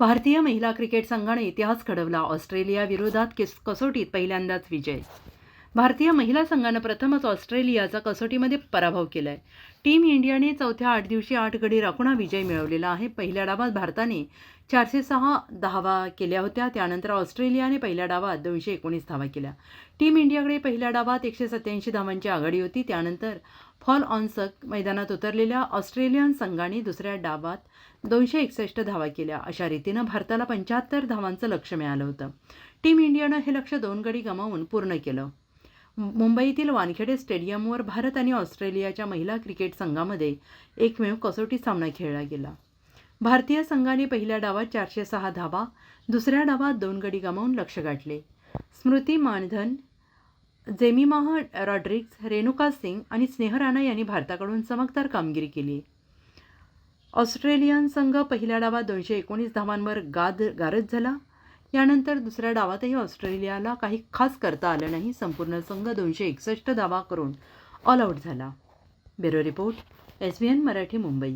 भारतीय महिला क्रिकेट संघाने इतिहास घडवला. ऑस्ट्रेलियाविरोधात किस कसोटीत पहिल्यांदाच विजय भारतीय महिला संघानं प्रथमच ऑस्ट्रेलियाचा कसोटीमध्ये पराभव केलाय. टीम इंडियाने चौथ्या आठ दिवशी आठ गडी राखून हा विजय मिळवलेला आहे. पहिल्या डावात भारताने चारशे सहा धावा केल्या होत्या. त्यानंतर ऑस्ट्रेलियाने पहिल्या डावात दोनशे एकोणीस धावा केल्या. टीम इंडियाकडे पहिल्या डावात एकशे सत्याऐंशी धावांची आघाडी होती. त्यानंतर फॉल ऑनसक मैदानात उतरलेल्या ऑस्ट्रेलियन संघाने दुसऱ्या डावात दोनशे एकसष्ट धावा केल्या. अशा रीतीनं भारताला पंच्याहत्तर धावांचं लक्ष मिळालं होतं. टीम इंडियानं हे लक्ष दोन गडी गमावून पूर्ण केलं. मुंबईतील वानखेडे स्टेडियमवर भारत आणि ऑस्ट्रेलियाच्या महिला क्रिकेट संघामध्ये एकमेव कसोटी सामना खेळला गेला. भारतीय संघाने पहिल्या डावात चारशे सहा धावा दुसऱ्या डावात दोन गडी गमावून लक्ष गाठले. स्मृती मानधन जेमिमाह रॉड्रिक्स रेणुका सिंग आणि स्नेह राणा यांनी भारताकडून चमकदार कामगिरी केली. ऑस्ट्रेलियन संघ पहिल्या डावात दोनशे एकोणीस धावांवर गाद गारद झाला. यानंतर दुसऱ्या डावातही ऑस्ट्रेलियाला काही खास करता आलं नाही. संपूर्ण संघ दोनशे एकसष्ट धावा करून ऑल आऊट झाला. Bureau report S B N Marathi Mumbai.